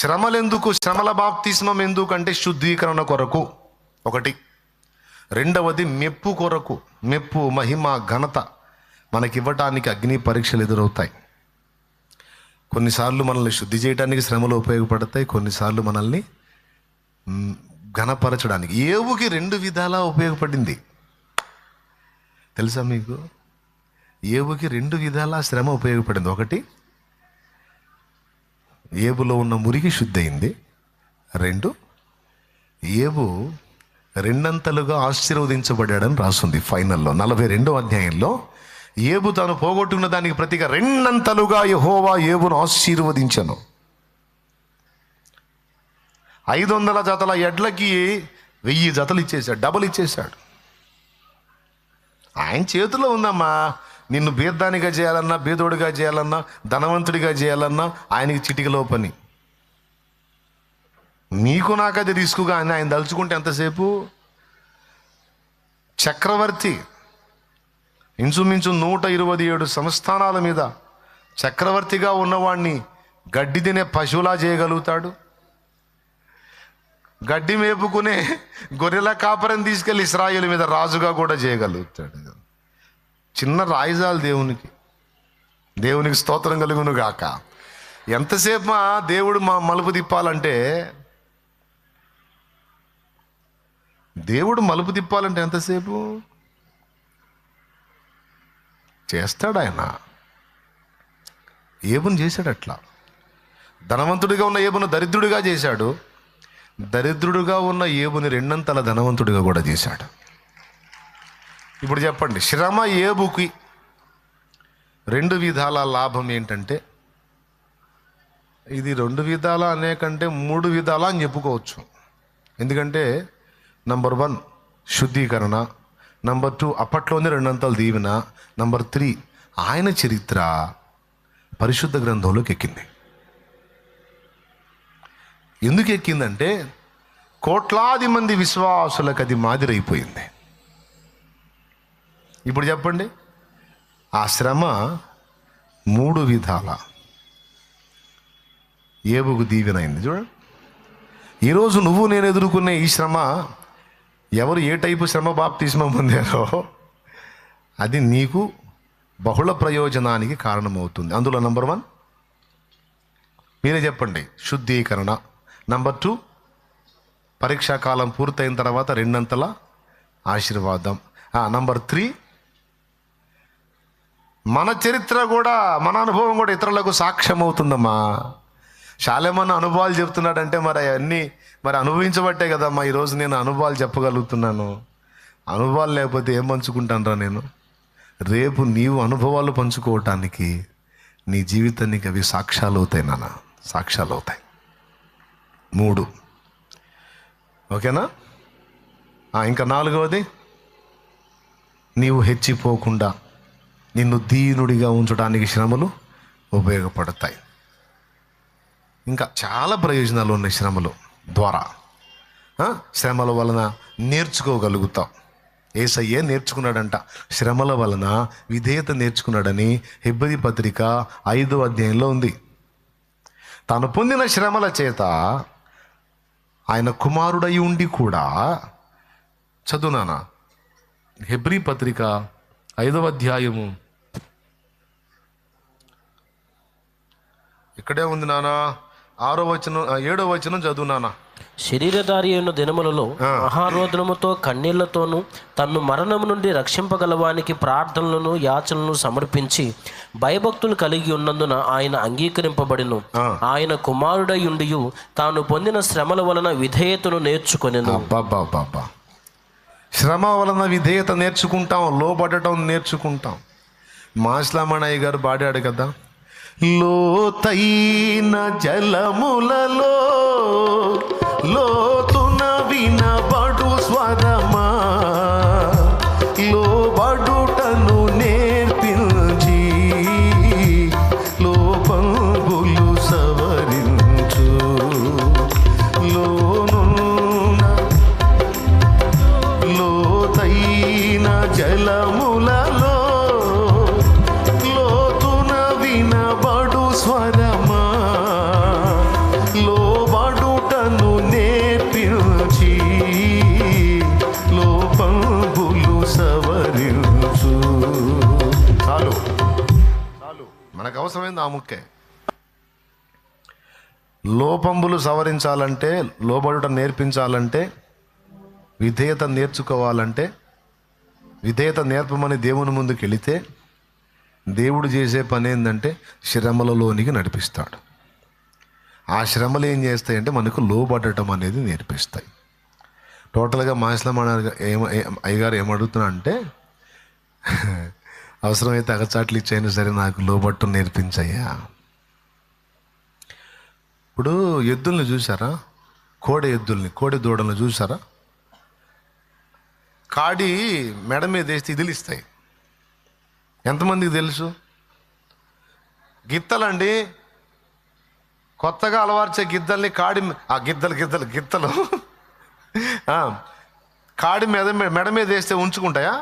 శ్రమలెందుకు? శ్రమల బాప్తిస్మం ఎందుకు అంటే శుద్ధీకరణ కొరకు. ఒకటి. రెండవది మెప్పు కొరకు. మెప్పు మహిమ ఘనత మనకివ్వటానికి అగ్ని పరీక్షలు ఎదురవుతాయి. కొన్నిసార్లు మనల్ని శుద్ధి చేయడానికి శ్రమలు ఉపయోగపడతాయి కొన్నిసార్లు మనల్ని ఘనపరచడానికి. ఏవుకి రెండు విధాలా ఉపయోగపడింది? తెలుసా మీకు? ఏవుకి రెండు విధాలా శ్రమ ఉపయోగపడింది? ఒకటి ఏబులో ఉన్న మురికి శుద్ధయింది. రెండు ఏబు రెండంతలుగా ఆశీర్వదించబడ్డాడని రాస్తుంది ఫైనల్లో. నలభై రెండో అధ్యాయంలో ఏబు తాను పోగొట్టుకున్న దానికి ప్రతిగా రెండంతలుగా యహోవా ఏబును ఆశీర్వదించను. ఐదు వందల జతల ఎడ్లకి వెయ్యి జతలు ఇచ్చేశాడు డబుల్ ఇచ్చేశాడు. ఆయన చేతిలో ఉందమ్మా. నిన్ను బీర్దానిగా చేయాలన్నా బీదోడిగా చేయాలన్నా ధనవంతుడిగా చేయాలన్నా ఆయనకి చిటికలో పని నీకు నాకు అది రిస్క్ ఆయన ఆయన దలుచుకుంటే ఎంతసేపు? చక్రవర్తి ఇంచుమించు నూట ఇరవై ఏడు సంస్థానాల మీద చక్రవర్తిగా ఉన్నవాణ్ణి గడ్డి తినే పశువులా చేయగలుగుతాడు? గడ్డి మేపుకునే గొర్రెల కాపరం తీసుకెళ్ళి ఇస్రాయిల్ మీద రాజుగా కూడా చేయగలుగుతాడు. చిన్న రాయిజాలు దేవునికి. దేవునికి స్తోత్రం కలుగును గాక. ఎంతసేపు మా దేవుడు మా మలుపు తిప్పాలంటే దేవుడు మలుపు తిప్పాలంటే ఎంతసేపు? చేస్తాడు ఆయన ఏబును చేశాడు అట్లా. ధనవంతుడిగా ఉన్న ఏబును దరిద్రుడిగా చేశాడు. దరిద్రుడిగా ఉన్న ఏబుని రెండంతల ధనవంతుడిగా కూడా చేశాడు. ఇప్పుడు చెప్పండి శ్రమ ఏబుకి రెండు విధాల లాభం ఏంటంటే ఇది రెండు విధాల అనేకంటే మూడు విధాల అని చెప్పుకోవచ్చు. ఎందుకంటే నంబర్ వన్ శుద్ధీకరణ నంబర్ టూ అప్పట్లోనే రెండంతలు దీవెన నంబర్ త్రీ ఆయన చరిత్ర పరిశుద్ధ గ్రంథంలోకి ఎక్కింది. ఎందుకు ఎక్కిందంటే కోట్లాది మంది విశ్వాసులకు అది మాదిరైపోయింది. ఇప్పుడు చెప్పండి. ఆ శ్రమ మూడు విధాల. ఏబుకు దీవెనైంది చూడండి ఈరోజు నువ్వు నేను ఎదుర్కొనే ఈ శ్రమ ఎవరు ఏ టైపు శ్రమ బాప్తిస్మం పొందారో అది నీకు బహుళ ప్రయోజనానికి కారణమవుతుంది. అందులో నంబర్ వన్ మీరే చెప్పండి. శుద్ధీకరణ. నంబర్ టూ పరీక్షా కాలం పూర్తయిన తర్వాత రెండంతల ఆశీర్వాదం. నంబర్ త్రీ మన చరిత్ర కూడా మన అనుభవం కూడా ఇతరులకు సాక్ష్యం అవుతుందమ్మా శాలేమన్న అనుభవాలు చెప్తున్నాడంటే మరి అవన్నీ మరి అనుభవించబట్టే కదమ్మా. ఈరోజు నేను అనుభవాలు చెప్పగలుగుతున్నాను. అనుభవాలు లేకపోతే ఏం పంచుకుంటానరా నేను? రేపు నీవు అనుభవాలు పంచుకోవటానికి నీ జీవితానికి అవి సాక్ష్యాలు అవుతాయి నాన్న. సాక్ష్యాలు అవుతాయి మూడు. ఓకేనా? ఇంకా నాలుగవది? నీవు హెచ్చిపోకుండా నిన్ను దీనుడిగా ఉంచడానికి శ్రమలు ఉపయోగపడతాయి. ఇంకా చాలా ప్రయోజనాలు ఉన్నాయి శ్రమలు ద్వారా శ్రమల వలన నేర్చుకోగలుగుతాం ఏసయ్యే నేర్చుకున్నాడంట. శ్రమల వలన విధేయత నేర్చుకున్నాడని హెబ్బరి పత్రిక ఐదో అధ్యాయంలో ఉంది. తను పొందిన శ్రమల చేత ఆయన కుమారుడై ఉండి కూడా చదువునానా హెబ్రీ పత్రిక ఐదవ అధ్యాయము ఇక్కడే ఉంది నానా. ఆరో వచనం ఏడో వచనం చదువు నానా. శరీరధారి అయిన దినములలో మహారోదనముతో కన్నీళ్ళతోనూ తన్ను మరణం నుండి రక్షింపగలవానికి ప్రార్థనలను యాచనలను సమర్పించి భయభక్తులు కలిగి ఉన్నందున ఆయన అంగీకరింపబడిను. ఆయన కుమారుడై ఉండియు తాను పొందిన శ్రమల వలన విధేయతను నేర్చుకొనెను. అబ్బాబ్బాబ్బా శ్రమ వలన విధేయత నేర్చుకుంటాం లోపడటం నేర్చుకుంటాం. మాస్లామణయ్య గారు పాడాడు కదా. లోతైన జలములలో లోతు ముక్కే. లోపంబులు సవరించాలంటే లోబడుట నేర్పించాలంటే విధేయత నేర్చుకోవాలంటే విధేయత నేర్పమని దేవుని ముందుకు వెళితే దేవుడు చేసే పని ఏంటంటే శ్రమలలోనికి నడిపిస్తాడు. ఆ శ్రమలు ఏం చేస్తాయంటే మనకు లోబడటం అనేది నేర్పిస్తాయి. టోటల్గా మాస్లం ఏమ అయ్యగారు ఏమడుగుతున్నా అంటే అవసరమైతే అగచాట్లు ఇచ్చైనా సరే నాకు లోబట్టు నేర్పించయ్యా. ఇప్పుడు ఎద్దుల్ని చూసారా కోడె ఎద్దుల్ని కోడి దూడల్ని చూసారా కాడి మెడ మీద వేస్తే ఇదిలిస్తాయి. ఎంతమందికి తెలుసు? గిత్తలండి కొత్తగా అలవార్చే గిద్దల్ని కాడి ఆ గిద్దలు గిద్దలు గిత్తలు. కాడి మెడ మెడ మీద వేస్తే ఉంచుకుంటాయా?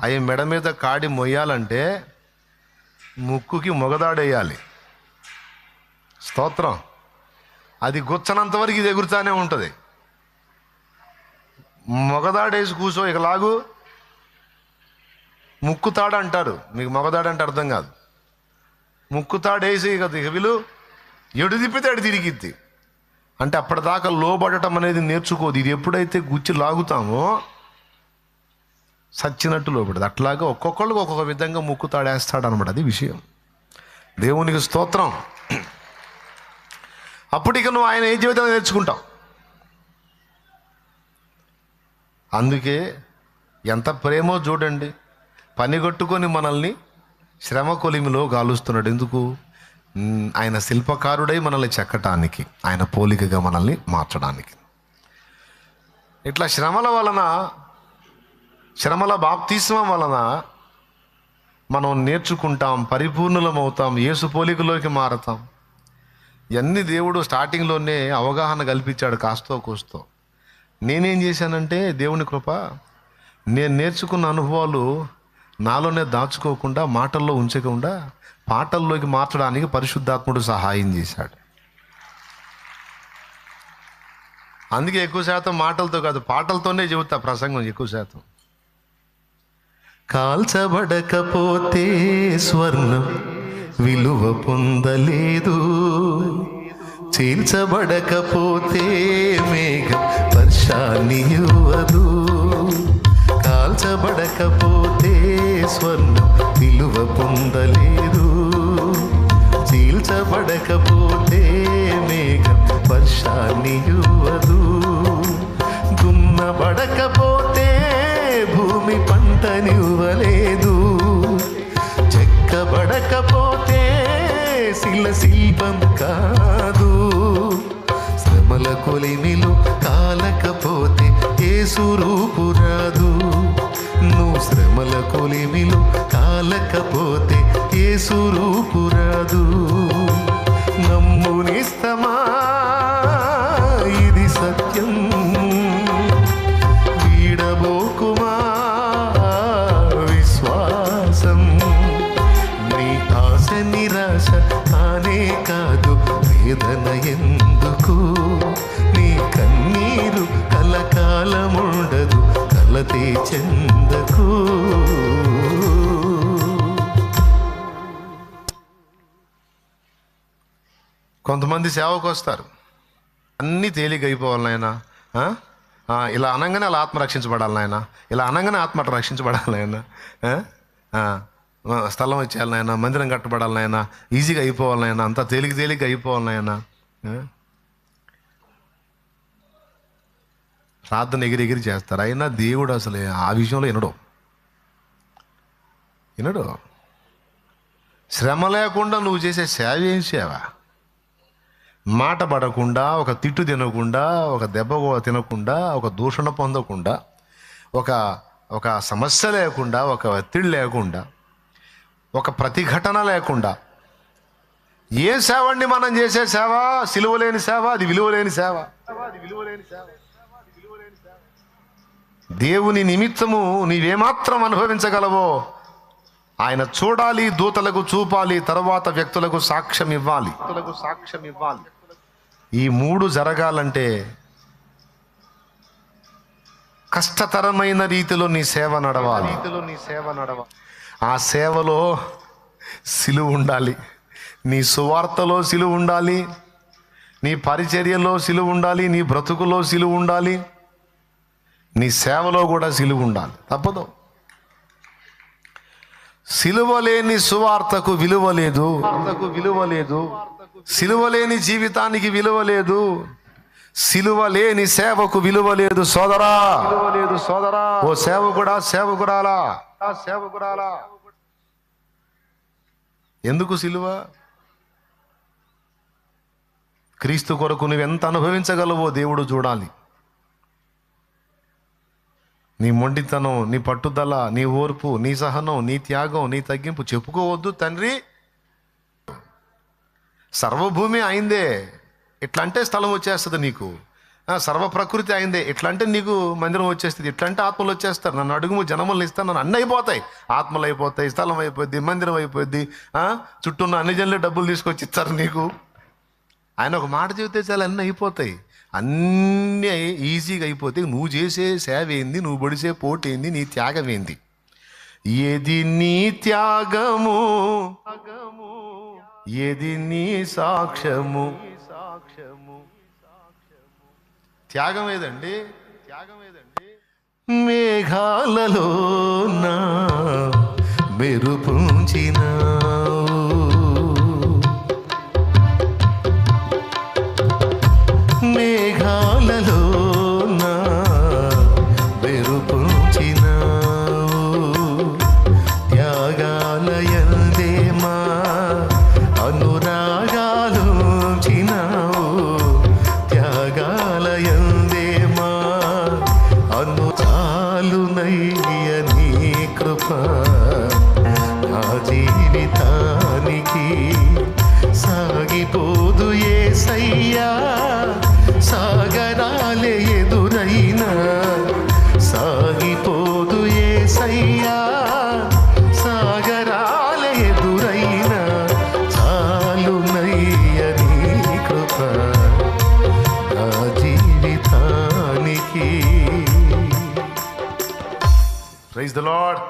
అవి మెడ మీద కాడి మొయ్యాలంటే ముక్కుకి మొగదాడేయాలి. స్తోత్రం. అది గుచ్చనంత వరకు ఇది ఎగురుతానే ఉంటుంది. మొగదాడేసి కూర్చో ఇక లాగు. ముక్కుతాడు అంటారు. మీకు మొగదాడు అంటే అర్థం కాదు. ముక్కుతాడేసి ఇక ఇక ఎడు తిప్పితే అడు తిరిగిద్ది. అంటే అప్పటిదాకా లోబడటం అనేది నేర్చుకోదు. ఇది ఎప్పుడైతే గుచ్చి లాగుతామో సచ్చినట్టు లోబడదు. అట్లాగా ఒక్కొక్కళ్ళు ఒక్కొక్క విధంగా ముక్కుతాడేస్తాడు అనమాట అది విషయం. దేవునికి స్తోత్రం. అప్పటికి నువ్వు ఆయన ఏ జీవితం నేర్చుకుంటావు? అందుకే ఎంత ప్రేమో చూడండి. పనిగొట్టుకొని మనల్ని శ్రమ కొలిమిలో గాలుస్తున్నాడు. ఎందుకు? ఆయన శిల్పకారుడై మనల్ని చెక్కటానికి ఆయన పోలికగా మనల్ని మార్చడానికి. ఇట్లా శ్రమల వలన శ్రమల బాప్తిస్మం వలన మనం నేర్చుకుంటాం పరిపూర్ణులమవుతాం ఏసు పోలికలోకి మారతాం. ఇవన్నీ దేవుడు స్టార్టింగ్లోనే అవగాహన కల్పించాడు కాస్తో కోస్తో. నేనేం చేశానంటే దేవుని కృప నేను నేర్చుకున్న అనుభవాలు నాలోనే దాచుకోకుండా మాటల్లో ఉంచకుండా పాటల్లోకి మార్చడానికి పరిశుద్ధాత్ముడు సహాయం చేశాడు. అందుకే ఎక్కువ శాతం మాటలతో కాదు పాటలతోనే చెబుతా ప్రసంగం ఎక్కువ శాతం. కాల్చబడకపోతే స్వర్ణం విలువ పొందలేదు. చీల్చబడకపోతే మేఘం వర్షాన్ని ఇవ్వదు. కాల్చబడకపోతే స్వర్ణం విలువ పొందలేదు. చీల్చబడకపోతే మేఘం వర్షాన్ని ఇవ్వదు. దున్నబడకపోతే భూమి పంటనివ్వలేదు చెక్కబడకపోతే శిల శిల్పం కాదు. శ్రమల కొలిమిలు కాలకపోతే ఏ రూపు రాదు. నువ్వు శ్రమల కొలిమిలు కాలకపోతే ఏ రూపు రాదు. నమ్మునిస్తమా చెందకు. కొంతమంది సేవకు వస్తారు అన్నీ తేలిక అయిపోవాలి నాయన ఇలా అనగానే అలా ఆత్మ రక్షించబడాలి నాయన ఇలా అనగానే ఆత్మ అట్లా రక్షించబడాలి నాయన స్థలం ఇచ్చేయాలి నాయన మందిరం కట్టబడాలి నాయన ఈజీగా అయిపోవాలి నాయన అంతా తేలిక తేలిక అయిపోవాలి నాయన ప్రార్థన ఎగిరి ఎగిరి చేస్తారు. అయినా దేవుడు అసలు ఆ విషయంలో వినడు. వినడు. శ్రమ లేకుండా నువ్వు చేసే సేవ ఏం సేవ? మాట పడకుండా ఒక తిట్టు తినకుండా ఒక దెబ్బ తినకుండా ఒక దూషణ పొందకుండా ఒక ఒక సమస్య లేకుండా ఒక ఒత్తిడి లేకుండా ఒక ప్రతిఘటన లేకుండా ఏ సేవ అండి మనం చేసే సేవ? సిలువ లేని సేవ అది విలువ లేని సేవ. దేవుని నిమిత్తము నీవేమాత్రం అనుభవించగలవో ఆయన చూడాలి దూతలకు చూపాలి తర్వాత వ్యక్తులకు సాక్ష్యం ఇవ్వాలి. సాక్ష్యం ఇవ్వాలి. ఈ మూడు జరగాలంటే కష్టతరమైన రీతిలో నీ సేవ నడవాలి. రీతిలో నీ సేవ నడవాలి. ఆ సేవలో సిలువ ఉండాలి. నీ సువార్తలో సిలువ ఉండాలి. నీ పరిచర్యలో సిలువ ఉండాలి. నీ బ్రతుకులో సిలువ ఉండాలి. నీ సేవలో కూడా సిలువ ఉండాలి. తప్పదు. సిలువ లేని సువార్తకు విలువ లేదు. విలువ లేదు. సిలువ లేని జీవితానికి విలువ లేదు. సిలువ లేని సేవకు విలువ లేదు సోదరా. విలువ లేదు సోదరా. ఓ సేవకుడా సేవకురాలా. సేవకురాలా. ఎందుకు సిలువ? క్రీస్తు కొరకు నువ్వెంత అనుభవించగలవో దేవుడు చూడాలి. నీ మొండితనం నీ పట్టుదల నీ ఓర్పు నీ సహనం నీ త్యాగం నీ తగ్గింపు చెప్పుకోవద్దు తండ్రి. సర్వభూమి అయిందే ఇట్లా అంటే స్థలం వచ్చేస్తుంది నీకు. సర్వ ప్రకృతి అయిందే ఇట్లా అంటే నీకు మందిరం వచ్చేస్తుంది ఇట్లా అంటే ఆత్మలు వచ్చేస్తారు. నన్ను అడుగుము జనములు ఇస్తాను నన్ను అన్నీ అయిపోతాయి. ఆత్మలు అయిపోతాయి స్థలం అయిపోద్ది మందిరం అయిపోద్ది చుట్టూ ఉన్న అన్ని జనులు డబ్బులు తీసుకొచ్చి ఇస్తారు నీకు. ఆయన ఒక మాట చెబితే చాలా అన్నీ అయిపోతాయి. అన్నీ ఈజీగా అయిపోతే నువ్వు చేసే సేవ ఏంది నువ్వు పడిసే పోటు ఏంది నీ త్యాగం ఏంది ఏది నీ త్యాగము ఏది నీ సాక్ష్యము? త్యాగం ఏదండి? త్యాగం ఏదండి మేఘాలలో నా మెరుపుంచినా? ద లార్డ్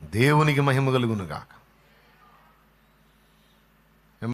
దేవునికి మహిమ కలుగును గాక